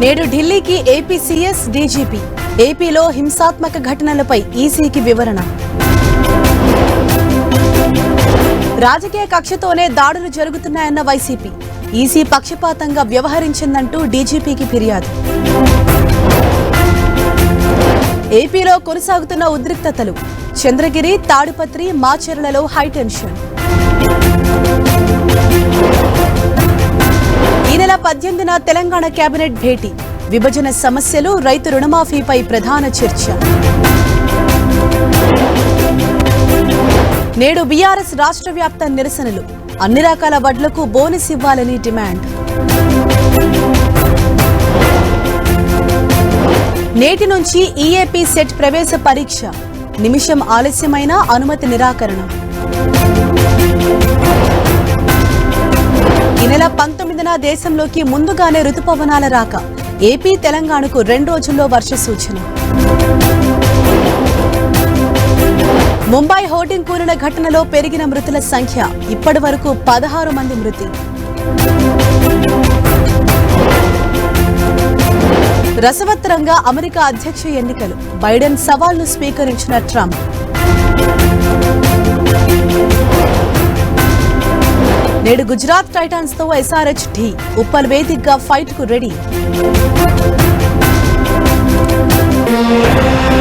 నేడు ఢిల్లీకి AP CS DGP. ఏపీలో హింసాత్మక ఘటనలపై ఈసీకి వివరణ. రాజకీయ కక్షతోనే దాడులు జరుగుతున్నాయన్న వైసీపీ. ఈసీ పక్షపాతంగా వ్యవహరించిందంటూ డీజీపీకి ఫిర్యాదు. ఏపీలో కొనసాగుతున్న ఉద్రిక్తతలు. చంద్రగిరి తాడిపత్రి మాచెర్లలో హైటెన్షన్ పద్దెనిమిదిన తెలంగాణ కేబినెట్ భేటీ. విభజన సమస్యలు రైతు రుణమాఫీపై ప్రధాన చర్చ. నేడు బీఆర్ఎస్ రాష్ట్ర వ్యాప్త నిరసనలు. అన్ని రకాల వడ్లకు బోనస్ ఇవ్వాలని డిమాండ్. నేటి నుంచి ఈఏపీ సెట్ ప్రవేశ పరీక్ష. నిమిషం ఆలస్యమైన అనుమతి నిరాకరణ. దేశంలోకి ముందుగానే రుతుపవనాల రాక. ఏపీ తెలంగాణకు రెండు రోజుల్లో వర్ష సూచన. ముంబై హోర్డింగ్ కూలిన ఘటనలో పెరిగిన మృతుల సంఖ్య ఇప్పటి వరకు పదహారు మంది మృతి. రసవత్తరంగా అమెరికా అధ్యక్ష ఎన్నికలు. బైడెన్ సవాల్ను స్వీకరించిన ట్రంప్. నేడు గుజరాత్ టైటాన్స్తో ఎస్ఆర్హెచ్ ఢీ ఉప్పల్ వేదికగా ఫైట్కు రెడీ.